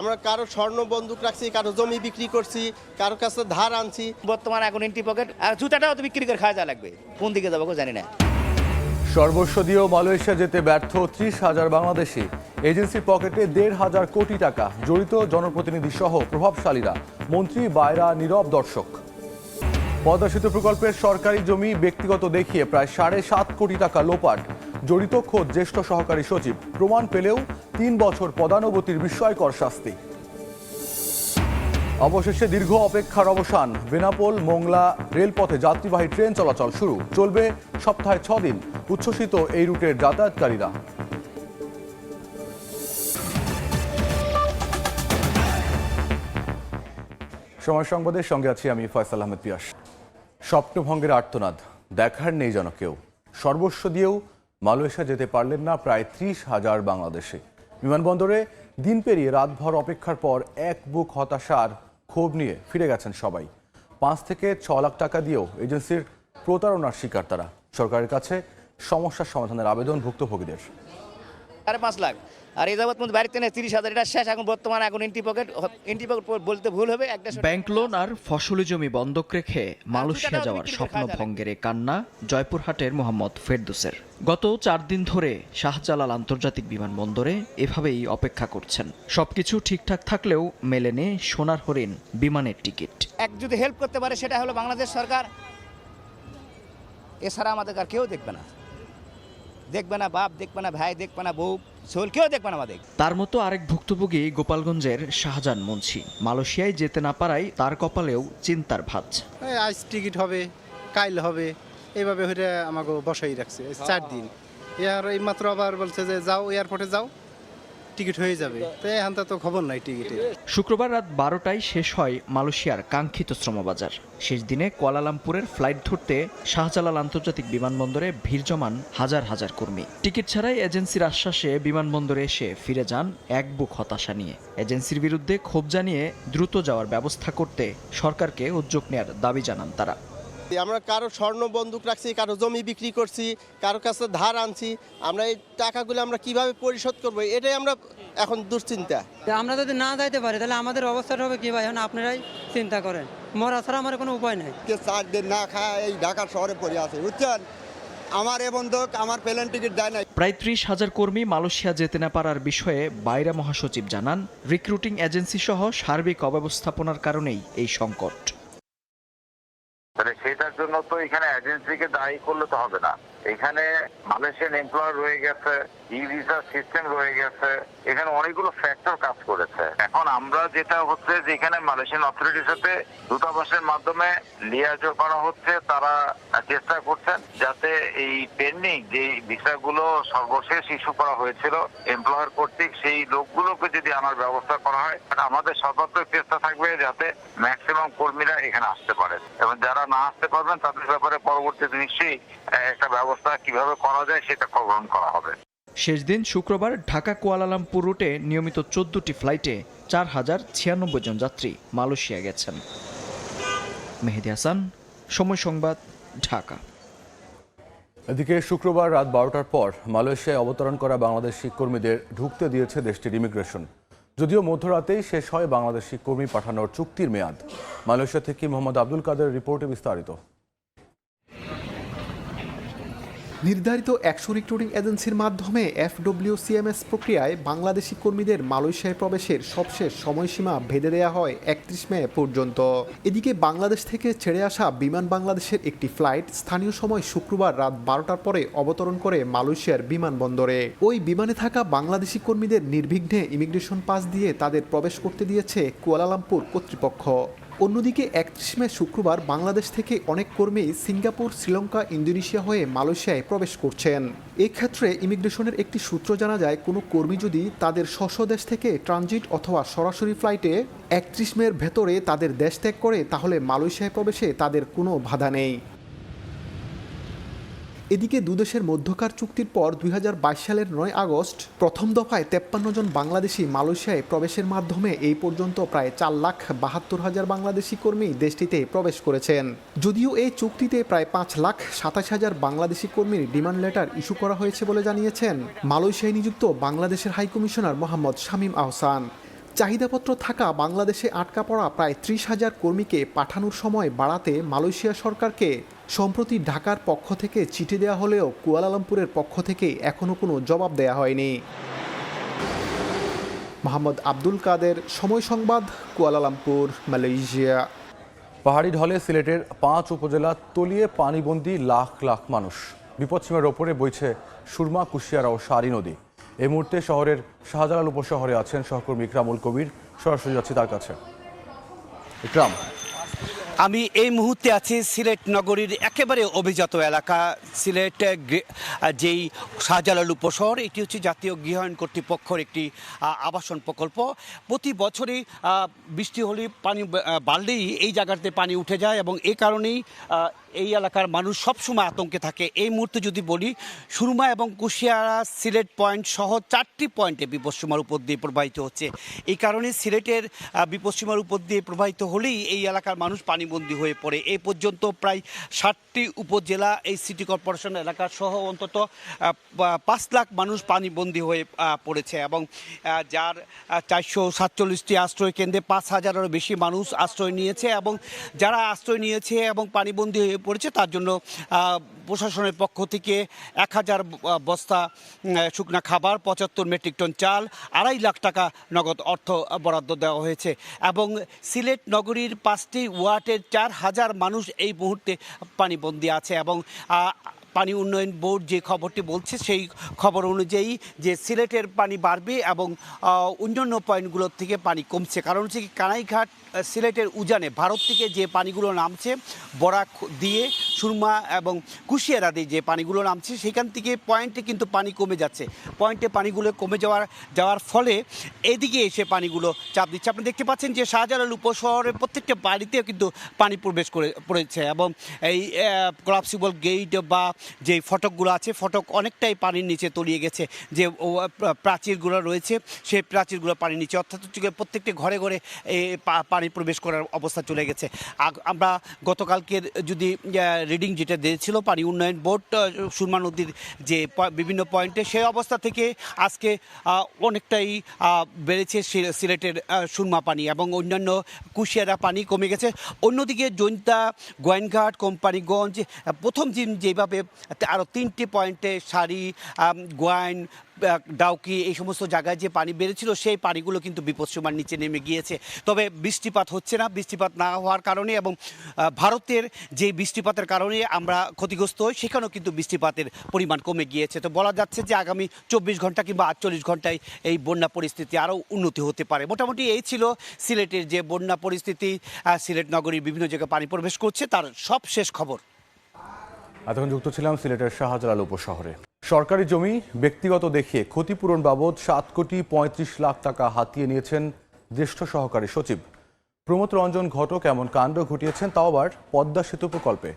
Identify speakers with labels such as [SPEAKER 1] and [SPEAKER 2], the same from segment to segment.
[SPEAKER 1] আমরা কারও স্বর্ণ বন্দুক রাখছি কারও জমি বিক্রি করছি কারও কাছে ধার আনছি।
[SPEAKER 2] বর্তমানে এখন ইন্টি পকেট আর জুতাটাও তো বিক্রি করে খাওয়া যা লাগবে। কোন দিকে যাব জানি না।
[SPEAKER 3] সর্বস্ব দিয়েও মালয়েশিয়া যেতে ব্যর্থ ত্রিশ হাজার বাংলাদেশি। এজেন্সির পকেটে দেড় হাজার কোটি টাকা। জড়িত জনপ্রতিনিধি সহ প্রভাবশালীরা। মন্ত্রী বাইরা নীরব দর্শক। পদ্মা সেতু প্রকল্পের সরকারি জমি ব্যক্তিগত দেখিয়ে প্রায় সাড়ে সাত কোটি টাকা লোপাট। জড়িত খোদ জ্যেষ্ঠ সহকারী সচিব। প্রমাণ পেলেও তিন বছর পদানুবতির বিস্ময়কর শাস্তি। অবশেষে দীর্ঘ অপেক্ষার অবসান। বেনাপোল, মোংলা রেলপথে যাত্রীবাহী ট্রেন চলাচল শুরু। চলবে সপ্তাহে ছ দিন। উচ্ছ্বসিত এই রুটের যাতায়াতকারীরা। সময় সংবাদের সঙ্গে আছি আমি ফয়সাল আহমেদ পিয়াস। স্বপ্নভঙ্গের আর্তনাদ। দেখার নেই যেন কেউ। সর্বস্ব দিয়েও মালয়েশিয়া যেতে পারলেন না প্রায় ত্রিশ হাজার বাংলাদেশে। বিমানবন্দরে দিন পেরিয়ে রাতভর অপেক্ষার পর এক বুক হতাশার ক্ষোভ নিয়ে ফিরে গেছেন সবাই। পাঁচ থেকে ছ লাখ টাকা দিয়েও এজেন্সির প্রতারণার শিকার তারা। সরকারের কাছে সমস্যার সমাধানের আবেদন ভুক্তভোগীদের
[SPEAKER 2] সাড়ে পাঁচ লাখ। আর এই যাবৎ বাড়িতে নেই তিরিশ হাজার এটা শেষ। এখন বর্তমানে এখন ইন্টি পকেট ইন্টি পকেট বলতে ভুল হবে একটা
[SPEAKER 4] ব্যাংক লোন আর ফসলি জমি বন্ধক রেখে মালয়েশিয়া যাওয়ার স্বপ্ন ভঙ্গের কান্না জয়পুরহাটের মোহাম্মদ ফেরদুসের। গত চার দিন ধরে শাহজালাল আন্তর্জাতিক বিমানবন্দরে এভাবেই অপেক্ষা করছেন। সবকিছু ঠিকঠাক থাকলেও মেলেনে সোনার হরিণ বিমানের টিকিট।
[SPEAKER 2] এক যদি হেল্প করতে পারে সেটা হলো বাংলাদেশ সরকার। এছাড়া আমাদের আর কেউ দেখবে না। দেখবে না বাপ দেখবে না ভাই দেখবে না বউ সোল কেউ দেখবে না আমাদের।
[SPEAKER 4] তার মতো আরেক ভুক্তভোগী গোপালগঞ্জের শাহজান মুন্সি। মালয়েশিয়ায় যেতে না পারায় তার কপালেও চিন্তার ভাঁজ।
[SPEAKER 5] এই আজ টিকিট হবে কাইল হবে এইভাবে হইলে আমাকে বসাই রাখছে চার দিন। এর এই মাত্র আবার বলছে যে যাও এয়ারপোর্টে যাও। টিকিট হয়ে যাবে। তো এখন তো খবর নাই টিকিটের।
[SPEAKER 4] শুক্রবার রাত বারোটায় শেষ হয় মালয়েশিয়ার কাঙ্ক্ষিত শ্রমবাজার। শেষ দিনে কুয়ালালামপুরের ফ্লাইট ধরতে শাহজালাল আন্তর্জাতিক বিমানবন্দরে ভিড় জমান হাজার হাজার কর্মী। টিকিট ছাড়াই এজেন্সির আশ্বাসে বিমানবন্দরে এসে ফিরে যান এক বুক হতাশা নিয়ে। এজেন্সির বিরুদ্ধে ক্ষোভ জানিয়ে দ্রুত যাওয়ার ব্যবস্থা করতে সরকারকে উদ্যোগ নেয়ার দাবি জানান তারা।
[SPEAKER 1] আমরা কারও স্বর্ণ বন্দুক রাখছি কারও জমি বিক্রি করছি কারও কাছে ধার আনছি আমরা এই টাকাগুলো আমরা কীভাবে পরিশোধ করব এটাই আমরা এখন দুশ্চিন্তা।
[SPEAKER 6] আমরা যদি না যাইতে পারি তাহলে আমাদের অবস্থাটা হবে কি ভাই? এখন আপনারাই চিন্তা করেন। মরা ছাড়া আমার কোনো উপায় নেই।
[SPEAKER 7] চার দিন না খায় এই ঢাকার শহরে পড়ে আছে বুঝছেন? আমার এ বন্ধক আমার প্লেন টিকিট দেয় না
[SPEAKER 4] প্রায় ত্রিশ হাজার কর্মী মালয়েশিয়া যেতে না পারার বিষয়ে বাইরা মহাসচিব জানান রিক্রুটিং এজেন্সি সহ সার্বিক অব্যবস্থাপনার কারণেই এই সংকট।
[SPEAKER 8] তাহলে সেটার জন্য তো এখানে এজেন্সিকে দায়ী করলে তো হবে না। এখানে মালয়েশিয়ান এমপ্লয়ার রয়ে গেছে। ই ভিসা সিস্টেম রয়ে গেছে, এখানে অনেকগুলো ফ্যাক্টর কাজ করেছে। এখন আমরা যেটা হচ্ছে যে এখানে মালয়েশিয়ান অথরিটির সাথে দূতাবাসের মাধ্যমে লিয়াজো করা হচ্ছে, তারা চেষ্টা করছেন যাতে এই পেন্ডিং যে ভিসাগুলো সর্বশেষ ইস্যু করা হয়েছিল এমপ্লয়ার কর্তৃক সেই লোকগুলোকে যদি আনার ব্যবস্থা করা হয় আমাদের সর্বাত্মক চেষ্টা থাকবে যাতে ম্যাক্সিমাম কর্মীরা এখানে আসতে পারে এবং যারা না আসতে পারবেন, তাদের ব্যাপারে পরবর্তীতে নিশ্চয়ই একটা ব্যবস্থা কীভাবে করা যায় সেটা গ্রহণ করা হবে।
[SPEAKER 4] শেষ দিন শুক্রবার ঢাকা কুয়ালালামপুর রুটে নিয়মিত চোদ্দটি ফ্লাইটে চার হাজার ছিয়ানব্বই জন যাত্রী মালয়েশিয়া গেছেন। মেহেদি হাসান, সময় সংবাদ, ঢাকা।
[SPEAKER 3] এদিকে শুক্রবার রাত বারোটার পর মালয়েশিয়ায় অবতরণ করা বাংলাদেশি কর্মীদের ঢুকতে দিয়েছে দেশটির ইমিগ্রেশন। যদিও মধ্যরাতেই শেষ হয় বাংলাদেশি কর্মী পাঠানোর চুক্তির মেয়াদ। মালয়েশিয়া থেকে মোহাম্মদ আব্দুল কাদের রিপোর্টে বিস্তারিত।
[SPEAKER 9] নির্ধারিত একশো রিক্রুটিং এজেন্সির মাধ্যমে এফডব্লিউসিএমএস প্রক্রিয়ায় বাংলাদেশি কর্মীদের মালয়েশিয়ায় প্রবেশের সবশেষ সময়সীমা ভেদে দেওয়া হয় একত্রিশ মে পর্যন্ত। এদিকে বাংলাদেশ থেকে ছেড়ে আসা বিমান বাংলাদেশের একটি ফ্লাইট স্থানীয় সময় শুক্রবার রাত বারোটার পরে অবতরণ করে মালয়েশিয়ার বিমানবন্দরে। ওই বিমানে থাকা বাংলাদেশি কর্মীদের নির্বিঘ্নে ইমিগ্রেশন পাস দিয়ে তাদের প্রবেশ করতে দিয়েছে কুয়ালালামপুর কর্তৃপক্ষ। অন্যদিকে একত্রিশ মে শুক্রবার বাংলাদেশ থেকে অনেক কর্মী সিঙ্গাপুর, শ্রীলঙ্কা, ইন্দোনেশিয়া হয়ে মালয়েশিয়ায় প্রবেশ করছেন। এক্ষেত্রে ইমিগ্রেশনের একটি সূত্র জানা যায়, কোনো কর্মী যদি তাদের স্বস্ব দেশ থেকে ট্রানজিট অথবা সরাসরি ফ্লাইটে একত্রিশ মের ভেতরে তাদের দেশ ত্যাগ করে, তাহলে মালয়েশিয়ায় প্রবেশে তাদের কোনো বাধা নেই। এদিকে দুদেশের মধ্যকার চুক্তির পর দুই হাজার বাইশ সালের নয় আগস্ট প্রথম দফায় তেপ্পান্ন জন বাংলাদেশি মালয়েশিয়ায় প্রবেশের মাধ্যমে এই পর্যন্ত প্রায় চার লাখ বাহাত্তর হাজার বাংলাদেশি কর্মী দেশটিতে প্রবেশ করেছেন। যদিও এই চুক্তিতে প্রায় পাঁচ লাখ সাতাশ হাজার বাংলাদেশি কর্মীর ডিমান্ড লেটার ইস্যু করা হয়েছে বলে জানিয়েছেন মালয়েশিয়ায় নিযুক্ত বাংলাদেশের হাইকমিশনার মোহাম্মদ শামীম আহসান। চাহিদাপত্র থাকা বাংলাদেশে আটকা পড়া প্রায় ত্রিশ হাজার কর্মীকে পাঠানোর সময় বাড়াতে মালয়েশিয়া সরকারকে সম্প্রতি ঢাকার পক্ষ থেকে চিঠি দেওয়া হলেও কুয়ালালামপুরের পক্ষ থেকে এখনও কোনো জবাব দেওয়া হয়নি। মোহাম্মদ আব্দুল কাদের, সময় সংবাদ, কুয়ালালামপুর, মালয়েশিয়া।
[SPEAKER 3] পাহাড়ি ঢলে সিলেটের পাঁচ উপজেলা তলিয়ে পানিবন্দী লাখ লাখ মানুষ। বিপদসীমার ওপরে বইছে সুরমা, কুশিয়ারা ও সারি নদী। এই মুহূর্তে শহরের শাহজালাল উপশহরে আছেন সহকর্মী ইকরামুল কবির। সরাসরি যাচ্ছি তার কাছে। ইকরাম
[SPEAKER 10] আমি এই মুহূর্তে আছি সিলেট নগরীর একেবারে অভিজাত এলাকা। সিলেট যেই শাহজালাল উপশহর, এটি হচ্ছে জাতীয় গৃহায়ণ কর্তৃপক্ষর একটি আবাসন প্রকল্প। প্রতি বছরই বৃষ্টি হলে পানি বাড়লেই এই জায়গাতে পানি উঠে যায় এবং এ কারণেই এই এলাকার মানুষ সবসময় আতঙ্কে থাকে। এই মুহূর্তে যদি বলি, সুরমা এবং কুশিয়ারা সিলেট পয়েন্ট সহ চারটি পয়েন্টে বিপদসীমার উপর দিয়ে প্রবাহিত হচ্ছে। এই কারণে সিলেটের বিপশ্চিমার উপর দিয়ে প্রবাহিত হলেই এই এলাকার মানুষ পানিবন্দী হয়ে পড়ে। এ পর্যন্ত প্রায় ষাটটি উপজেলা এই সিটি কর্পোরেশন এলাকা সহ অন্তত পাঁচ লাখ মানুষ পানিবন্দী হয়ে পড়েছে এবং যার চারশো সাতচল্লিশটি আশ্রয় কেন্দ্রে পাঁচ হাজারেরও বেশি মানুষ আশ্রয় নিয়েছে এবং যারা আশ্রয় নিয়েছে এবং পানিবন্দী হয়ে পড়েছে তার জন্য প্রশাসনের পক্ষ থেকে এক হাজার বস্তা শুকনা খাবার, পঁচাত্তর মেট্রিক টন চাল, আড়াই লাখ টাকা নগদ অর্থ বরাদ্দ দেওয়া হয়েছে এবং সিলেট নগরীর পাঁচটি ওয়ার্ডের চার হাজার মানুষ এই মুহূর্তে পানিবন্দী আছে এবং পানি উন্নয়ন বোর্ড যে খবরটি বলছে সেই খবর অনুযায়ী যে সিলেটের পানি বাড়বে এবং অন্যান্য পয়েন্টগুলোর থেকে পানি কমছে। কারণ হচ্ছে কানাইঘাট সিলেটের উজানে ভারত থেকে যে পানিগুলো নামছে, বরাক দিয়ে, সুরমা এবং কুশিয়ারা দিয়ে যে পানিগুলো নামছে, সেখান থেকে পয়েন্টে কিন্তু পানি কমে যাচ্ছে। পয়েন্টে পানিগুলো কমে যাওয়ার যাওয়ার ফলে এদিকে এসে পানিগুলো চাপ দিচ্ছে। আপনি দেখতে পাচ্ছেন যে শাহজালাল উপশহরের প্রত্যেকটা বাড়িতেও কিন্তু পানি প্রবেশ করে, পড়েছে এবং এই কলাপসিবল গেট বা যে ফটকগুলো আছে, ফটক অনেকটাই পানির নিচে তলিয়ে গেছে। যে প্রাচীরগুলো রয়েছে, সেই প্রাচীরগুলো পানির নিচে। অর্থাৎ প্রত্যেকটি ঘরে ঘরে এই পা- পানি প্রবেশ করার অবস্থা চলে গেছে। আমরা গতকালকের যদি রিডিং যেটা দিয়েছিল পানি উন্নয়ন বোর্ড সুরমা নদীর যে বিভিন্ন পয়েন্টে, সেই অবস্থা থেকে আজকে অনেকটাই বেড়েছে সিলেটের সুরমা পানি এবং অন্যান্য কুশিয়ারা পানি কমে গেছে। অন্যদিকে জৈন্তা, গোয়েনঘাট, কোম্পানিগঞ্জ প্রথম দিন যেভাবে আরও তিনটি পয়েন্টে শাড়ি গোয়াইন ডাউকি এই সমস্ত জায়গায় যে পানি বেড়েছিল, সেই পানিগুলো কিন্তু বিপদসীমার নিচে নেমে গিয়েছে। তবে বৃষ্টিপাত হচ্ছে না, বৃষ্টিপাত না হওয়ার কারণে এবং ভারতের যে বৃষ্টিপাতের কারণে আমরা ক্ষতিগ্রস্ত হই, সেখানেও কিন্তু বৃষ্টিপাতের পরিমাণ কমে গিয়েছে। তো বলা যাচ্ছে যে আগামী চব্বিশ ঘণ্টা কিংবা আটচল্লিশ ঘন্টায় এই বন্যা পরিস্থিতি আরও উন্নতি হতে পারে। মোটামুটি এই ছিল সিলেটের যে বন্যা পরিস্থিতি সিলেট নগরীর বিভিন্ন জায়গায় পানি প্রবেশ করছে, তার সব শেষ খবর।
[SPEAKER 3] এতক্ষণ যুক্ত ছিলাম সিলেটের শাহজালাল উপশহরে। সরকারি জমি ব্যক্তিগত দেখিয়ে ক্ষতিপূরণ বাবদ সাত কোটি পঁয়ত্রিশ লাখ টাকা হাতিয়ে নিয়েছেন জ্যেষ্ঠ সহকারী সচিব। প্রমোদ রঞ্জন ঘটক এমন কাণ্ড ঘটিয়েছেন তাও আবার পদ্মা সেতু প্রকল্পে।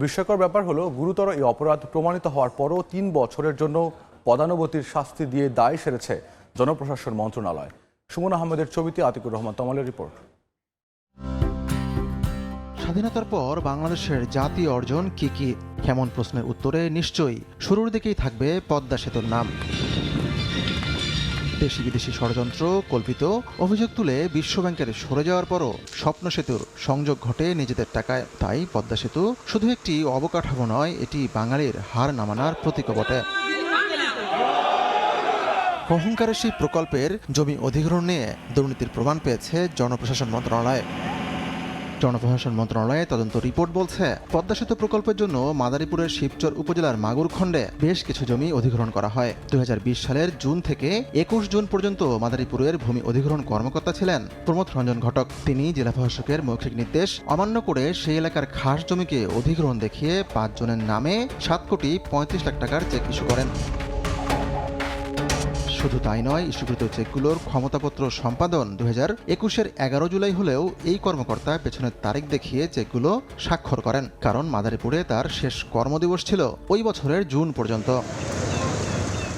[SPEAKER 3] বিস্ময়কর ব্যাপার হলো, গুরুতর এই অপরাধ প্রমাণিত হওয়ার পরও তিন বছরের জন্য পদানুবতির শাস্তি দিয়ে দায় সেরেছে জনপ্রশাসন মন্ত্রণালয়। সুমন আহমেদের ছবিতে আতিকুর রহমান তমালের রিপোর্ট।
[SPEAKER 11] স্বাধীনতার পর বাংলাদেশের জাতীয় অর্জন কি কি? কেমন প্রশ্নের উত্তরে নিশ্চয়ই শুরুর দিকেই থাকবে পদ্মা সেতুর নাম। দেশি বিদেশি ষড়যন্ত্র কল্পিত অভিযোগ তুলে বিশ্বব্যাংকের সরে যাওয়ার পরও স্বপ্ন সেতুর সংযোগ ঘটে নিজেদের টাকায়। তাই পদ্মা সেতু শুধু একটি অবকাঠামো নয়, এটি বাঙালির হার নামানার প্রতীক বটে। অহংকারের সেই প্রকল্পের জমি অধিগ্রহণ নিয়ে দুর্নীতির প্রমাণ পেয়েছে জনপ্রশাসন মন্ত্রণালয়। জনপ্রশাসন মন্ত্রণালয়ে তদন্ত রিপোর্ট বলছে, পদ্মা সেতু প্রকল্পের জন্য মাদারীপুরের শিবচর উপজেলার মাগুর খণ্ডে বেশ কিছু জমি অধিগ্রহণ করা হয়। দু হাজার বিশ সালের জুন থেকে একুশ জুন পর্যন্ত মাদারীপুরের ভূমি অধিগ্রহণ কর্মকর্তা ছিলেন প্রমোদ রঞ্জন ঘটক। তিনি জেলা প্রশাসকের মৌখিক নির্দেশ, অমান্য করে সেই এলাকার খাস জমিকে অধিগ্রহণ দেখিয়ে পাঁচজনের নামে সাত কোটি পঁয়ত্রিশ লাখ টাকার চেক ইস্যু করেন। শুধু তাই নয় ইস্যুকৃত চেকগুলোর ক্ষমতাপত্র সম্পাদন দু হাজার একুশের এগারো জুলাই হলেও এই কর্মকর্তা পেছনের তারিখ দেখিয়ে চেকগুলো স্বাক্ষর করেন। কারণ মাদারীপুরে তার শেষ কর্মদিবস ছিল ওই বছরের জুন পর্যন্ত।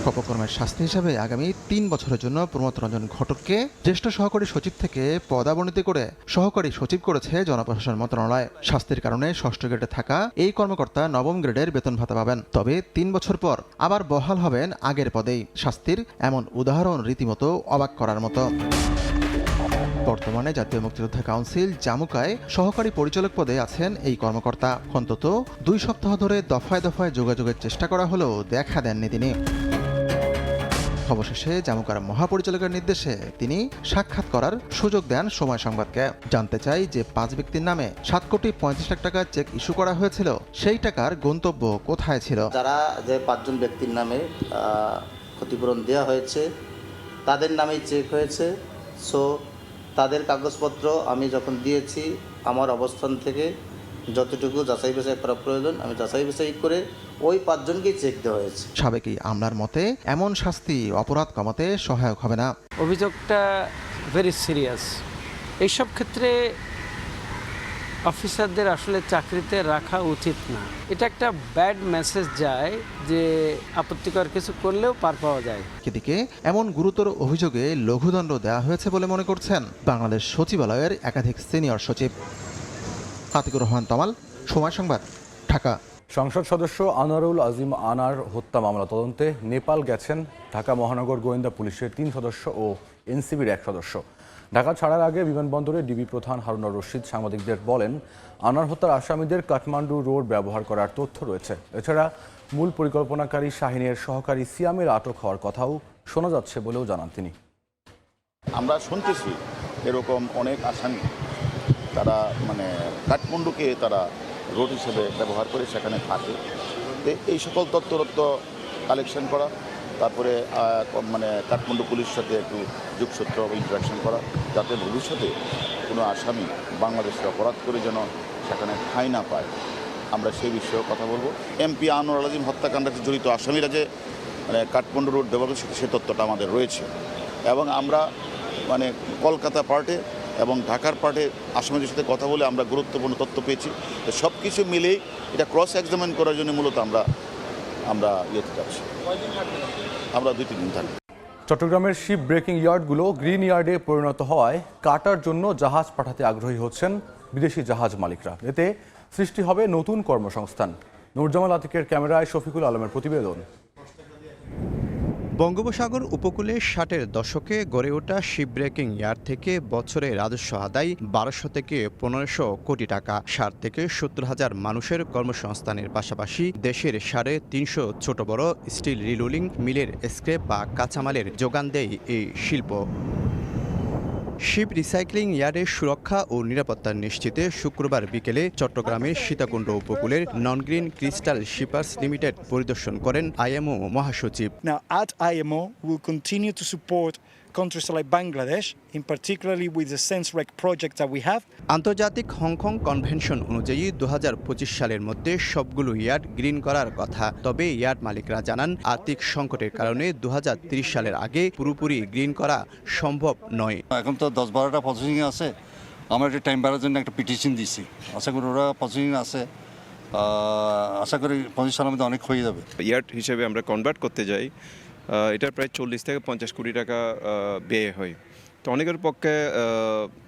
[SPEAKER 11] অপকর্মের শাস্তি হিসাবে আগামী তিন বছরের জন্য প্রমোদ রঞ্জন ঘটককে জ্যেষ্ঠ সহকারী সচিব থেকে পদাবনতি করে সহকারী সচিব করেছে জনপ্রশাসন মন্ত্রণালয়। শাস্তির কারণে ষষ্ঠ গ্রেডে থাকা এই কর্মকর্তা নবম গ্রেডের বেতন ভাতা পাবেন। তবে তিন বছর পর আবার বহাল হবেন আগের পদেই। শাস্তির এমন উদাহরণ রীতিমতো অবাক করার মতো। বর্তমানে জাতীয় মুক্তিযোদ্ধা কাউন্সিল জামুকায় সহকারী পরিচালক পদে আছেন এই কর্মকর্তা। অন্তত দুই সপ্তাহ ধরে দফায় দফায় যোগাযোগের চেষ্টা করা হলেও দেখা দেননি তিনি। অবশেষে জামুকার মহাপরিচালকের নির্দেশে তিনি সাক্ষাৎ করার সুযোগ দেন সময় সংবাদকে। জানতে চাই যে পাঁচ ব্যক্তির নামে সাত কোটি পঁয়ত্রিশ লাখ টাকার চেক ইস্যু করা হয়েছিল, সেই টাকার গন্তব্য কোথায় ছিল?
[SPEAKER 12] যারা যে পাঁচজন ব্যক্তির নামে ক্ষতিপূরণ দেওয়া হয়েছে, তাদের নামেই চেক হয়েছে। সো তাদের কাগজপত্র আমি যখন দিয়েছি, আমার অবস্থান থেকে যতটুকু যাচাই বাছাই করা প্রয়োজন আমি যাচাই বাছাই করে ওই পাঁচজনকেই চেক দেওয়া হয়েছে।
[SPEAKER 11] সাবেক আমলার মতে এমন শাস্তি অপরাধ কমাতে সহায়ক হবে না।
[SPEAKER 13] অভিযোগটা ভেরি সিরিয়াস এইসব ক্ষেত্রে অফিসারদের আসলে চাকরিতে রাখা উচিত না। এটা একটা ব্যাড মেসেজ যায় যে আপত্তিকর কিছু করলেও পার পাওয়া যায়।
[SPEAKER 11] এদিকে এমন গুরুতর অভিযোগে লঘুদণ্ড দেওয়া হয়েছে বলে মনে করছেন বাংলাদেশ সচিবালয়ের একাধিক সিনিয়র সচিব। আতিকুর রহমান তমাল সময় সংবাদ ঢাকা।
[SPEAKER 3] সংসদ সদস্য আনোয়ারুল আজিম আনার হত্যা মামলা তদন্তে নেপাল গেছেন ঢাকা মহানগর গোয়েন্দা পুলিশের তিন সদস্য ও এনসিবির এক সদস্য। ঢাকা ছাড়ার আগে বিমানবন্দরে ডিবি প্রধান হারুনার রশিদ সাংবাদিকদের বলেন আনার হত্যার আসামিদের কাঠমান্ডু রোড ব্যবহার করার তথ্য রয়েছে। এছাড়া মূল পরিকল্পনাকারী শাহিনের সহকারী সিয়ামের আটক হওয়ার কথাও শোনা যাচ্ছে বলেও জানান তিনি।
[SPEAKER 14] আমরা শুনতেছি এরকম অনেক আসামি তারা মানে কাঠমান্ডুকে তারা রোড হিসেবে ব্যবহার করে সেখানে থাকে। তো এই সকল তথ্যরত্ব কালেকশন করা, তারপরে মানে কাঠমান্ডু পুলিশের সাথে একটু যোগসূত্র ইন্টারাকশন করা, যাতে ভবিষ্যতে কোনো আসামি বাংলাদেশে অপরাধ করে যেন সেখানে ঠাঁই না পায়। আমরা সেই বিষয়েও কথা বলব। এমপি আনোয়ার আলিম হত্যাকাণ্ডে জড়িত আসামিরা যে মানে কাঠমান্ডু রোড ব্যবহার সে তথ্যটা আমাদের রয়েছে। এবং আমরা মানে কলকাতা পার্টে এবং ঢাকার পার্টে আসামিদের সাথে কথা বলে আমরা গুরুত্বপূর্ণ তথ্য পেয়েছি। তো সব কিছু মিলেই এটা ক্রস এক্সামিন করার জন্য মূলত আমরা আমরা ইয়েতে যাচ্ছি। আমরা দুই, তিন দিন থাকব।
[SPEAKER 3] চট্টগ্রামের শিপ ব্রেকিং ইয়ার্ডগুলো গ্রিন ইয়ার্ডে পরিণত হওয়ায় কাটার জন্য জাহাজ পাঠাতে আগ্রহী হচ্ছেন বিদেশি জাহাজ মালিকরা। এতে সৃষ্টি হবে নতুন কর্মসংস্থান। নুরজামাল আতিকের ক্যামেরায় শফিকুল আলমের প্রতিবেদন।
[SPEAKER 15] বঙ্গোপসাগর উপকূলে ষাটের দশকে গড়ে ওঠা শিপ ব্রেকিং ইয়ার্ড থেকে বছরে রাজস্ব আদায় বারোশো থেকে পনেরোশো কোটি টাকা। ষাট থেকে সত্তর হাজার মানুষের কর্মসংস্থানের পাশাপাশি দেশের সাড়ে তিনশো ছোট বড় স্টিল রিলোলিং মিলের স্ক্রেপ বা কাঁচামালের যোগান দেয় এই শিল্প। শিপ রিসাইক্লিং ইয়ার্ডের সুরক্ষা ও নিরাপত্তা নিশ্চিতে শুক্রবার বিকেলে চট্টগ্রামের সীতাকুণ্ড উপকূলের non green crystal shippers limited পরিদর্শন করেন আইএমও মহাসচিব।
[SPEAKER 16] Now, at IMO, we'll continue countries like Bangladesh, in particularly with the SenseRec project that we have.
[SPEAKER 15] আন্তর্জাতিক হংকং কনভেনশন অনুযায়ী দু সালের মধ্যে সবগুলো ইয়ার্ড গ্রিন করার কথা। তবে ইয়ার্ড মালিকরা জানান আর্থিক সংকটের কারণে দু সালের আগে পুরোপুরি গ্রিন করা সম্ভব নয়।
[SPEAKER 17] এখন তো দশ বারোটা প্রসেসিং আছে। আমরা একটা টাইম বাড়ার জন্য একটা পিটিশন দিছি। আশা করি ওরা প্রসেসিং আছে। আশা করি পঁচিশ সালের মধ্যে অনেক হয়ে যাবে।
[SPEAKER 18] ইয়ার্ড হিসেবে আমরা কনভার্ট করতে যাই। এটা প্রায় চল্লিশ থেকে পঞ্চাশ কোটি টাকা ব্যয় হয়। তো অনেকের পক্ষে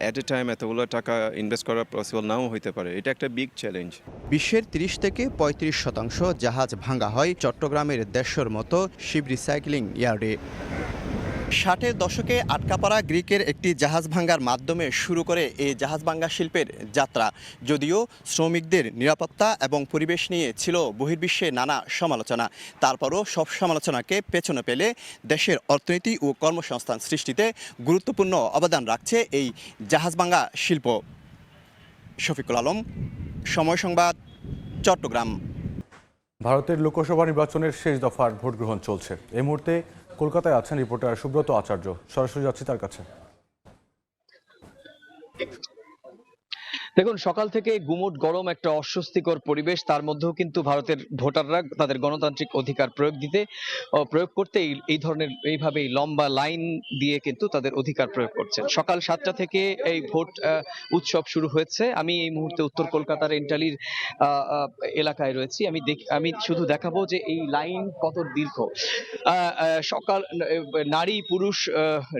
[SPEAKER 18] অ্যাট এ টাইম এতগুলো টাকা ইনভেস্ট করা পসিবল নাও হইতে পারে। এটা একটা বিগ চ্যালেঞ্জ
[SPEAKER 15] বিশ্বের ৩০ থেকে ৩৫ শতাংশ জাহাজ ভাঙা হয় চট্টগ্রামের দেড়শোর মতো শিব রিসাইক্লিং ইয়ার্ডে ষাটের দশকে আটকাপাড়া গ্রিকের একটি জাহাজ ভাঙ্গার মাধ্যমে শুরু করে এই জাহাজ ভাঙ্গা শিল্পের যাত্রা। যদিও শ্রমিকদের নিরাপত্তা এবং পরিবেশ নিয়ে ছিল বহির্বিশ্বে নানা সমালোচনা, তারপরও সব সমালোচনাকে পেছনে পেলে দেশের অর্থনীতি ও কর্মসংস্থান সৃষ্টিতে গুরুত্বপূর্ণ অবদান রাখছে এই জাহাজ ভাঙ্গা শিল্প। শফিকুল আলম, সময় সংবাদ, চট্টগ্রাম।
[SPEAKER 3] ভারতের লোকসভা নির্বাচনের শেষ দফার ভোট গ্রহণ চলছে। এই মুহূর্তে কলকাতায় আছেন রিপোর্টার সুব্রত আচার্য। সরাসরি যাচ্ছি তার কাছে।
[SPEAKER 19] দেখুন, সকাল থেকে গুমোট গরম একটা অস্বস্তিকর পরিবেশ। তার মধ্যেও কিন্তু ভারতের ভোটাররা তাদের গণতান্ত্রিক অধিকার প্রয়োগ দিতে প্রয়োগ করতে এই- ধরনের এইভাবেই লম্বা লাইন দিয়ে কিন্তু তাদের অধিকার প্রয়োগ করছেন। সকাল সাতটা থেকে এই ভোট উৎসব শুরু হয়েছে। আমি এই মুহূর্তে উত্তর কলকাতার এন্টালির এলাকায় রয়েছি। আমি আমি শুধু দেখাবো যে এই লাইন কত দীর্ঘ। সকাল, নারী পুরুষ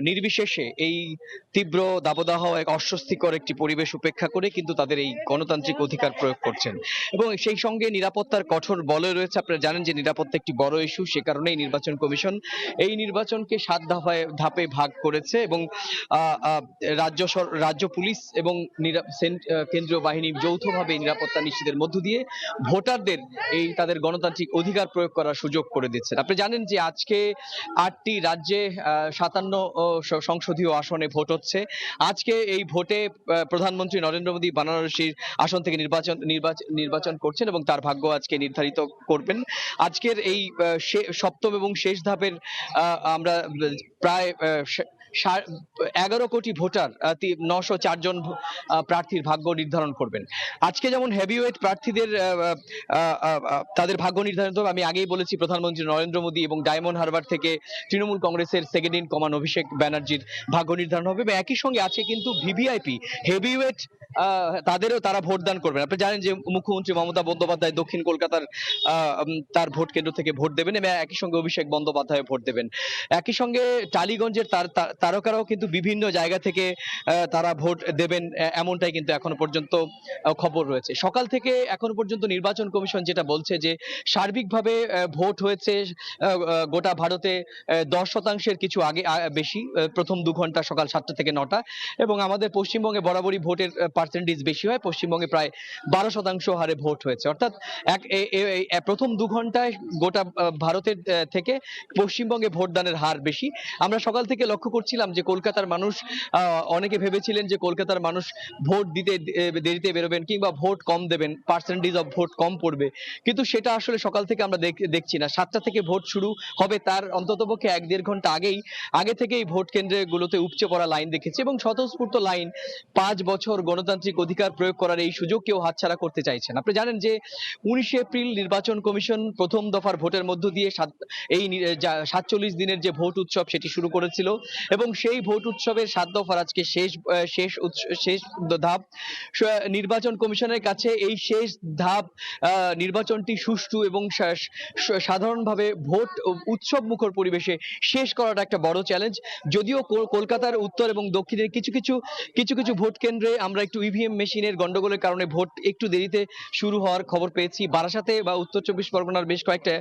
[SPEAKER 19] নির্বিশেষে এই তীব্র দাবদাহ, এক অস্বস্তিকর একটি পরিবেশ উপেক্ষা করে কিন্তু তাদের এই গণতান্ত্রিক অধিকার প্রয়োগ করছেন। এবং সেই সঙ্গে নিরাপত্তার কঠোর বলয় রয়েছে। আপনারা জানেন যে নিরাপত্তা একটি বড় ইস্যু সে কারণেই নির্বাচন কমিশন এই নির্বাচনকে সাত ধাপে ধাপে ভাগ করেছে এবং রাজ্য রাজ্য পুলিশ এবং কেন্দ্রীয় বাহিনী যৌথভাবে নিরাপত্তা নিশ্চিতের মধ্য দিয়ে ভোটারদের এই তাদের গণতান্ত্রিক অধিকার প্রয়োগ করার সুযোগ করে দিচ্ছেন। আপনি জানেন যে আজকে আটটি রাজ্যে সাতান্ন সংসদীয় আসনে ভোট হচ্ছে। আজকে এই ভোটে প্রধানমন্ত্রী নরেন্দ্র মোদী বানারসির আসন থেকে নির্বাচন নির্বাচন নির্বাচন করছেন এবং তার ভাগ্য আজকে নির্ধারিত করবেন। আজকের এই সপ্তম এবং শেষ ধাপের আমরা, প্রায় এগারো কোটি ভোটার নশো চারজন প্রার্থীর ভাগ্য নির্ধারণ করবেন। আজকে যেমন হেভিওয়েট প্রার্থীদের তাদের ভাগ্য নির্ধারণ আমি আগেই বলেছি, প্রধানমন্ত্রী নরেন্দ্র মোদী এবং ডায়মন্ড হারবার থেকে তৃণমূল কংগ্রেসের সেকেন্ড ইন কমান অভিষেক ব্যানার্জির ভাগ্য নির্ধারণ হবে এবং একই সঙ্গে আছে কিন্তু ভিভিআইপি হেভিওয়েট তাদেরও তারা ভোটদান করবেন। আপনি জানেন যে মুখ্যমন্ত্রী মমতা বন্দ্যোপাধ্যায় দক্ষিণ কলকাতার তার ভোট কেন্দ্র থেকে ভোট দেবেন এবং একই সঙ্গে অভিষেক বন্দ্যোপাধ্যায় ভোট দেবেন। একই সঙ্গে টালিগঞ্জের তার- তারকারাও কিন্তু বিভিন্ন জায়গা থেকে তারা ভোট দেবেন এমনটাই কিন্তু এখনও পর্যন্ত খবর রয়েছে। সকাল থেকে এখনও পর্যন্ত নির্বাচন কমিশন যেটা বলছে যে, সার্বিকভাবে ভোট হয়েছে গোটা ভারতে দশ শতাংশের কিছু আগে বেশি প্রথম দু ঘণ্টা সকাল সাতটা থেকে নটা, এবং আমাদের পশ্চিমবঙ্গে বরাবরই ভোটের পার্সেন্টেজ বেশি হয়, পশ্চিমবঙ্গে প্রায় বারো শতাংশ হারে ভোট হয়েছে। অর্থাৎ এক প্রথম দু ঘন্টায় গোটা ভারতের থেকে পশ্চিমবঙ্গে ভোটদানের হার বেশি। আমরা সকাল থেকে লক্ষ্য করছিলাম যে কলকাতার মানুষ অনেকে ভেবেছিলেন যে কলকাতার মানুষ ভোট দিতে দেরিতে বেরোবেন কিংবা ভোট কম দেবেন পার্সেন্টেজ অফ ভোট কম পড়বে। কিন্তু সেটা আসলে সকাল থেকে আমরা দেখছি না। সাতটা থেকে ভোট শুরু হবে তার অন্ততপক্ষে এক দেড় ঘণ্টা আগেই, আগে থেকেই ভোট কেন্দ্রে গুলোতে উপচে পড়া লাইন দেখেছি এবং স্বতঃস্ফূর্ত লাইন পাঁচ বছর গণতান্ত্রিক অধিকার প্রয়োগ করার এই সুযোগ কেউ হাতছাড়া করতে চাইছেন আপনি জানেন যে উনিশে এপ্রিল নির্বাচন কমিশন প্রথম দফার ভোটের মধ্য দিয়ে এই সাতচল্লিশ দিনের যে ভোট উৎসব সেটি শুরু করেছিল এবং সেই ভোট উৎসবের সাত দফার আজকে শেষ শেষ শেষ ধাপ নির্বাচন কমিশনের কাছে এই শেষ ধাপ নির্বাচনটি সুষ্ঠু এবং সাধারণভাবে ভোট উৎসব মুখর পরিবেশে শেষ করাটা একটা বড় চ্যালেঞ্জ যদিও কলকাতার উত্তর এবং দক্ষিণের কিছু কিছু কিছু কিছু ভোট কেন্দ্রে আমরা একটু ইভিএম মেশিনের গন্ডগোলের কারণে ভোট একটু দেরিতে শুরু হওয়ার খবর পেয়েছি। বারাসাতে বা উত্তর চব্বিশ পরগনার বেশ কয়েকটা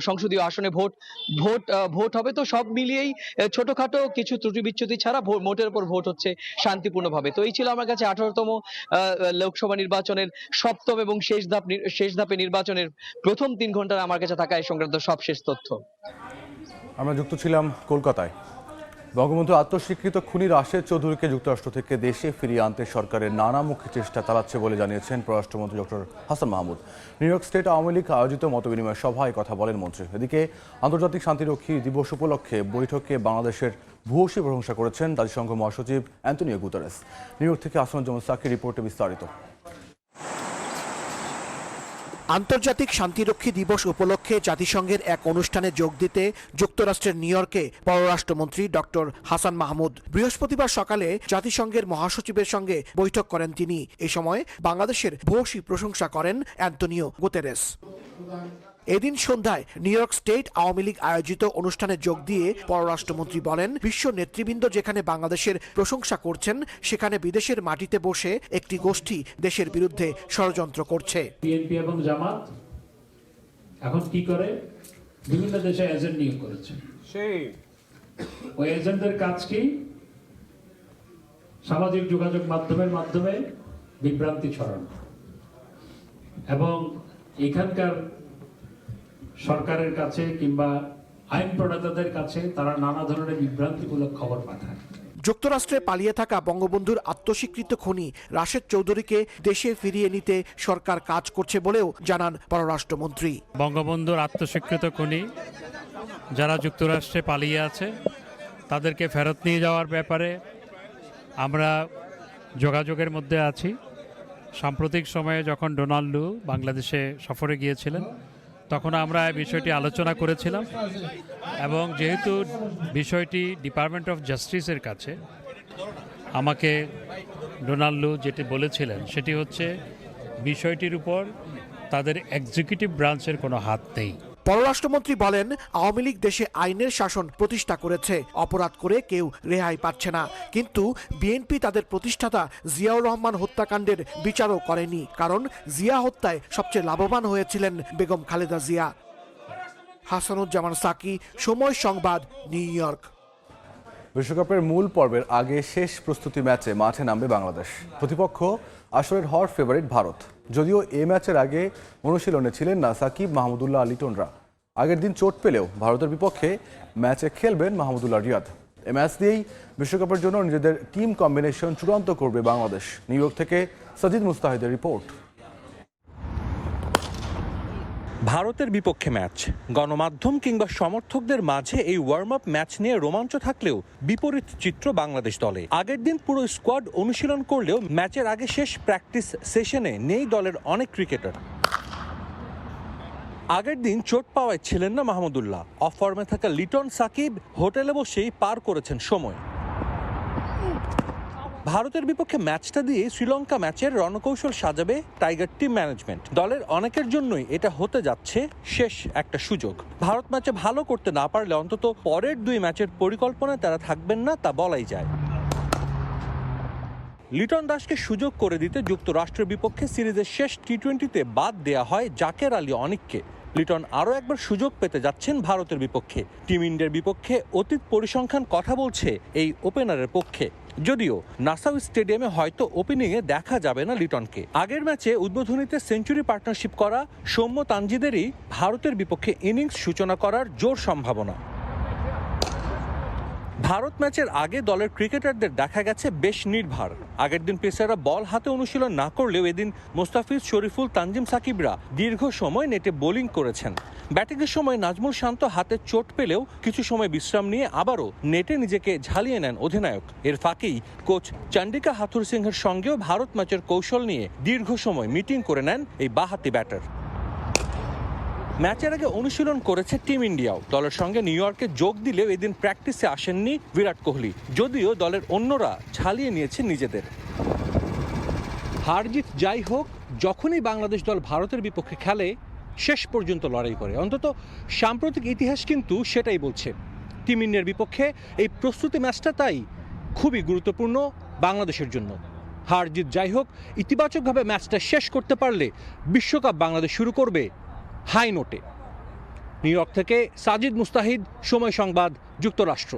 [SPEAKER 19] সংসদীয় আসনে ভোট ভোট ভোট হবে। তো সব মিলিয়েই আহ, ছোটখাটো কিছু ত্রুটি বিচ্ছুতি ছাড়া মোটের উপর ভোট হচ্ছে শান্তিপূর্ণভাবে। তো এই ছিল আমার কাছে আঠারোতম লোকসভা নির্বাচনের সপ্তম এবং শেষ ধাপ শেষ ধাপে নির্বাচনের প্রথম তিন ঘণ্টার আমার কাছে থাকা এই সংক্রান্ত সবশেষ তথ্য।
[SPEAKER 3] আমরা যুক্ত ছিলাম কলকাতায়। বঙ্গবন্ধু আত্মস্বীকৃত খুনি রাশেদ চৌধুরীকে যুক্তরাষ্ট্র থেকে দেশে ফিরিয়ে আনতে সরকারের নানামুখী চেষ্টা চালাচ্ছে বলে জানিয়েছেন পররাষ্ট্রমন্ত্রী doctor Hasan Mahmud. New York state Awami League আয়োজিত মতবিনিময় সভায় কথা বলেন মন্ত্রী। এদিকে আন্তর্জাতিক শান্তিরক্ষী দিবস উপলক্ষে বৈঠকে বাংলাদেশের ভূয়সী প্রশংসা করেছেন জাতিসংঘ মহাসচিব অ্যান্টনিও গুতারেস। নিউ ইয়র্ক থেকে আসমানুজ্জামান সাকির রিপোর্টে বিস্তারিত।
[SPEAKER 20] আন্তর্জাতিক শান্তিরক্ষী দিবস উপলক্ষে জাতিসংঘের এক অনুষ্ঠানে যোগ দিতে যুক্তরাষ্ট্রের নিউ ইয়র্কে পররাষ্ট্রমন্ত্রী ডক্টর হাসান মাহমুদ। বৃহস্পতিবার সকালে জাতিসংঘের মহাসচিবের সঙ্গে বৈঠক করেন তিনি। এ সময় বাংলাদেশের ভূয়সী প্রশংসা করেন অ্যান্টনিও গুতেরেস। এদিন সন্ধ্যায় New York state Awami League আয়োজিত অনুষ্ঠানে যোগ দিয়ে পররাষ্ট্রমন্ত্রী বলেন বিশ্ব নেতৃবৃন্দ যেখানে বাংলাদেশের প্রশংসা করছেন সেখানে বিদেশের মাটিতে বসে একটি গোষ্ঠী দেশের বিরুদ্ধে ষড়যন্ত্র করছে।
[SPEAKER 21] বিএনপি এবং জামাত এখন কি করে? বিভিন্ন দেশে এজেন্ট নিয়োগ করেছে। সেই। ওই এজেন্টদের কাজ কি? সামাজিক যোগাযোগ মাধ্যমের মাধ্যমে বিভ্রান্তি ছড়ানো। এবং এখানকার সরকারের কাছে কিংবা আইন প্রণেতাদের কাছে তারা নানা ধরনের বিভ্রান্তিমূলক খবর পাঠায়।
[SPEAKER 20] যুক্তরাষ্ট্রে পালিয়ে থাকা বঙ্গবন্ধুর আত্মস্বীকৃত খনি রাশেদ চৌধুরীকে দেশে ফিরিয়ে নিতে সরকার কাজ করছে বলেও জানান পররাষ্ট্রমন্ত্রী।
[SPEAKER 22] বঙ্গবন্ধুর আত্মস্বীকৃত খনি যারা যুক্তরাষ্ট্রে পালিয়ে আছে তাদেরকে ফেরত নিয়ে যাওয়ার ব্যাপারে আমরা যোগাযোগের মধ্যে আছি। সাম্প্রতিক সময়ে যখন ডোনাল্ডু বাংলাদেশে সফরে গিয়েছিলেন তখন আমরা বিষয়টি আলোচনা করেছিলাম এবং যেহেতু বিষয়টি ডিপার্টমেন্ট অফ জাস্টিসের কাছে, আমাকে ডোনাল্ডো যেটি বলেছিলেন সেটি হচ্ছে বিষয়টির উপর তাদের এক্সিকিউটিভ ব্রাঞ্চের কোনো হাত নেই।
[SPEAKER 20] পররাষ্ট্রমন্ত্রী বলেন, আওয়ামী লীগ দেশে আইনের শাসন প্রতিষ্ঠা করেছে। অপরাধ করে কেউ রেহাই পাচ্ছে না। কিন্তু বিএনপি তাদের প্রতিষ্ঠাতা জিয়াউর রহমান হত্যাকাণ্ডের বিচারও করেনি, কারণ জিয়া হত্যায় সবচেয়ে লাভবান হয়েছিলেন বেগম খালেদা জিয়া। হাসানুজ্জামান সাকি, সময় সংবাদ, নিউ ইয়র্ক।
[SPEAKER 3] বিশ্বকাপের মূল পর্বের আগে শেষ প্রস্তুতি ম্যাচে মাঠে নামবে বাংলাদেশ। প্রতিপক্ষ আসরের হওয়ার ফেভারিট ভারত। যদিও এ ম্যাচের আগে অনুশীলনে ছিলেন না সাকিব, মাহমুদুল্লাহ লিটনরা আগের দিন চোট পেলেও ভারতের বিপক্ষে ম্যাচে খেলবেন মাহমুদুল্লাহ রিয়াদ। এ ম্যাচ দিয়েই বিশ্বকাপের জন্য নিজেদের টিম কম্বিনেশন চূড়ান্ত করবে বাংলাদেশ। নিউ ইয়র্ক থেকে সাজিদ মুস্তাহিদের রিপোর্ট।
[SPEAKER 23] ভারতের বিপক্ষে ম্যাচ। গণমাধ্যম কিংবা সমর্থকদের মাঝে এই ওয়ার্ম আপ ম্যাচ নিয়ে রোমাঞ্চ থাকলেও বিপরীত চিত্র বাংলাদেশ দলে। আগের দিন পুরো স্কোয়াড অনুশীলন করলেও ম্যাচের আগে শেষ প্র্যাকটিস সেশনে নেই দলের অনেক ক্রিকেটার। আগের দিন চোট পাওয়ায় ছিলেন না মাহমুদুল্লাহ অফ ফর্মে থাকা লিটন সাকিব হোটেলে বসেই পার করেছেন সময়। ভারতের বিপক্ষে ম্যাচটা দিয়ে শ্রীলঙ্কা ম্যাচের রণকৌশল সাজাবে টাইগার টিম ম্যানেজমেন্ট। দলের অনেকের জন্যই এটা হতে যাচ্ছে শেষ একটা সুযোগ। ভারত ম্যাচে ভালো করতে না পারলে অন্তত পরের দুই ম্যাচের পরিকল্পনায় তারা থাকবেন না, তা বলাই যায়। লিটন দাসকে সুযোগ করে দিতে যুক্তরাষ্ট্রের বিপক্ষে সিরিজের শেষ টি টোয়েন্টিতে বাদ দেয়া হয় জাকের আলী অনিককে। লিটন আরও একবার সুযোগ পেতে যাচ্ছেন ভারতের বিপক্ষে। টিম ইন্ডিয়ার বিপক্ষে অতীত পরিসংখ্যান কথা বলছে এই ওপেনারের পক্ষে। যদিও নাসাউ স্টেডিয়ামে হয়তো ওপেনিংয়ে দেখা যাবে না লিটনকে। আগের ম্যাচে উদ্বোধনীতে সেঞ্চুরি পার্টনারশিপ করা সৌম্য তানজিদেরই ভারতের বিপক্ষে ইনিংস সূচনা করার জোর সম্ভাবনা। ভারত ম্যাচের আগে দলের ক্রিকেটারদের দেখা গেছে বেশ নির্ভার। আগের দিন পেসাররা বল হাতে অনুশীলন না করলেও এদিন মোস্তাফিজ শরীফুল, তানজিম সাকিবরা দীর্ঘ সময় নেটে বোলিং করেছেন। ব্যাটিংয়ের সময় নাজমুল শান্ত হাতে চোট পেলেও কিছু সময় বিশ্রাম নিয়ে আবারও নেটে নিজেকে ঝালিয়ে নেন অধিনায়ক। এর ফাঁকেই কোচ চন্ডিকা হাথুর সিংহের সঙ্গেও ভারত ম্যাচের কৌশল নিয়ে দীর্ঘ সময় মিটিং করে নেন এই বাহাতি ব্যাটার। ম্যাচের আগে অনুশীলন করেছে টিম ইন্ডিয়াও। দলের সঙ্গে নিউ ইয়র্কে যোগ দিলেও এদিন প্র্যাকটিসে আসেননি বিরাট কোহলি। যদিও দলের অন্যরা ঝালিয়ে নিয়েছে নিজেদের। হারজিত যাই হোক, যখনই বাংলাদেশ দল ভারতের বিপক্ষে খেলে, শেষ পর্যন্ত লড়াই করে। অন্তত সাম্প্রতিক ইতিহাস কিন্তু সেটাই বলছে। টিম ইন্ডিয়ার বিপক্ষে এই প্রস্তুতি ম্যাচটা তাই খুবই গুরুত্বপূর্ণ বাংলাদেশের জন্য। হার জিত যাই হোক, ইতিবাচকভাবে ম্যাচটা শেষ করতে পারলে বিশ্বকাপ বাংলাদেশ শুরু করবে হাই নোটে। নিউ ইয়র্ক থেকে সাজিদ মুস্তাহিদ, সময় সংবাদ, যুক্তরাষ্ট্র।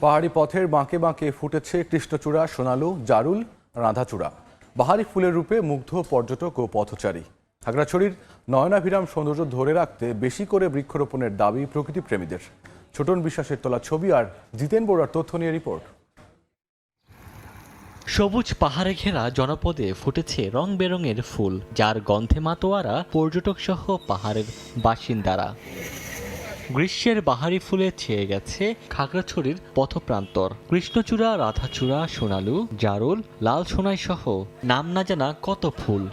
[SPEAKER 3] পাহাড়ি পথের বাঁকে বাঁকে ফুটেছে কৃষ্ণচূড়া, সোনালু, জারুল, রাধাচূড়া। বাহারি ফুলের রূপে মুগ্ধ পর্যটক ও পথচারী। খাগড়াছড়ির নয়নাভিরাম সৌন্দর্য ধরে রাখতে বেশি করে বৃক্ষরোপণের দাবি প্রকৃতিপ্রেমীদের ছোটন বিশ্বাসের তোলা ছবি আর জিতেন বোরার তথ্য নিয়ে রিপোর্ট।
[SPEAKER 24] সবুজ পাহাড়ে ঘেরা জনপদে ফুটেছে রং বেরঙের ফুল, যার গন্ধে মাতোয়ারা পর্যটক সহ পাহাড়ের বাসিন্দারা। গ্রীষ্মের বাহারি ফুলে ছেয়ে গেছে খাগড়াছড়ির পথপ্রান্তর। কৃষ্ণচূড়া, রাধাচূড়া, সোনালু, জারুল লাল সোনাই সহ নাম না জানা কত ফুল।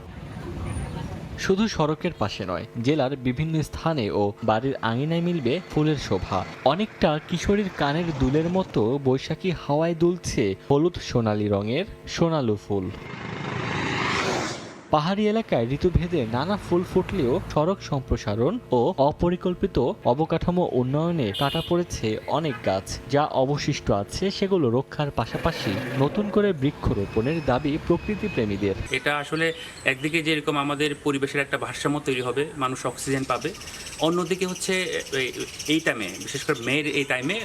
[SPEAKER 24] শুধু সড়কের পাশে নয়, জেলার বিভিন্ন স্থানে ও বাড়ির আঙিনায় মিলবে ফুলের শোভা। অনেকটা কিশোরীর কানের দুলের মতো বৈশাখী হাওয়ায় দুলছে হলুদ সোনালি রঙের সোনালু ফুল। পাহাড়ি এলাকায় ঋতুভেদে নানা ফুল ফুটলেও সড়ক সম্প্রসারণ ও অপরিকল্পিত অবকাঠামো উন্নয়নে কাটা পড়েছে অনেক গাছ। যা অবশিষ্ট আছে সেগুলো রক্ষার পাশাপাশি নতুন করে বৃক্ষরোপণের দাবি প্রকৃতি প্রেমীদের
[SPEAKER 25] এটা আসলে একদিকে যেরকম আমাদের পরিবেশের একটা ভারসাম্য তৈরি হবে মানুষ অক্সিজেন পাবে অন্যদিকে হচ্ছে এই- এই টাইমে বিশেষ করে মেয়ের এই টাইমে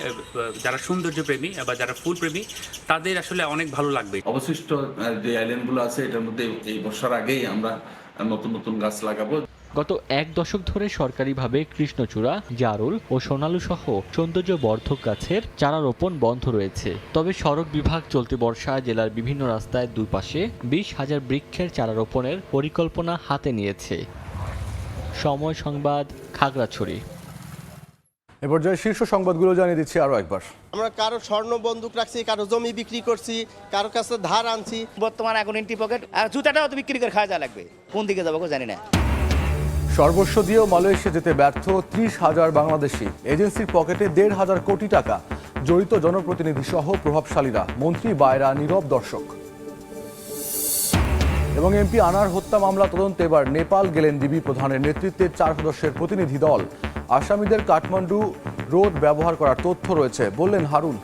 [SPEAKER 25] যারা সৌন্দর্য প্রেমী বা যারা ফুল প্রেমী তাদের আসলে অনেক ভালো লাগবে।
[SPEAKER 26] অবশিষ্ট যে আইল্যান্ডগুলো আছে এটার মধ্যে এই বর্ষার আগেই আমরা নতুন নতুন গাছ লাগাবো।
[SPEAKER 24] গত এক দশক ধরে সরকারিভাবে কৃষ্ণচূড়া, জারুল ও সোনালু সহ সৌন্দর্য বর্ধক গাছের চারা রোপণ বন্ধ রয়েছে। তবে সড়ক বিভাগ চলতি বর্ষা জেলার বিভিন্ন রাস্তায় দুই পাশে বিশ হাজার বৃক্ষের চারা রোপণের পরিকল্পনা হাতে নিয়েছে। সময় সংবাদ, খাগড়াছড়ি।
[SPEAKER 3] এ পর্যায়ে শীর্ষ সংবাদগুলো জানিয়ে দিচ্ছি আরও একবার।
[SPEAKER 1] আমরা কারও স্বর্ণ বন্দুক রাখছি কারও জমি বিক্রি করছি কারও কাছে ধার আনছি।
[SPEAKER 27] বর্তমান এখন ইন্টি পকেট আর জুতাটাও তো বিক্রি করে খাওয়া যা লাগবে। কোন দিকে যাব জানি না।
[SPEAKER 3] সর্বস্ব দিয়েও মালয়েশিয়া যেতে ব্যর্থ ত্রিশ হাজার বাংলাদেশি। এজেন্সির পকেটে দেড় হাজার কোটি টাকা। জড়িত জনপ্রতিনিধি সহ প্রভাবশালীরা। মন্ত্রী বায়রা নীরব দর্শক। এবং এমপি আনার হত্যা মামলা তদন্তে এবার নেপাল গেলেন ডিবি প্রধানের নেতৃত্বে চার সদস্যের প্রতিনিধি দল। আসামিদের কাঠমান্ডু রোড ব্যবহার করার তথ্য রয়েছে। বললেন হারুন।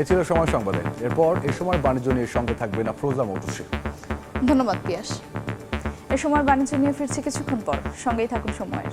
[SPEAKER 3] এ ছিল সময় সংবাদে। এরপর এ সময় বাণিজ্য নিয়ে সঙ্গে থাকবে না ফ্রোজা মৌটুসি
[SPEAKER 26] ধন্যবাদ পিয়াস। এ সময় বাণিজ্য নিয়ে ফিরছি কিছুক্ষণ পর। সঙ্গেই থাকুন সময়ের।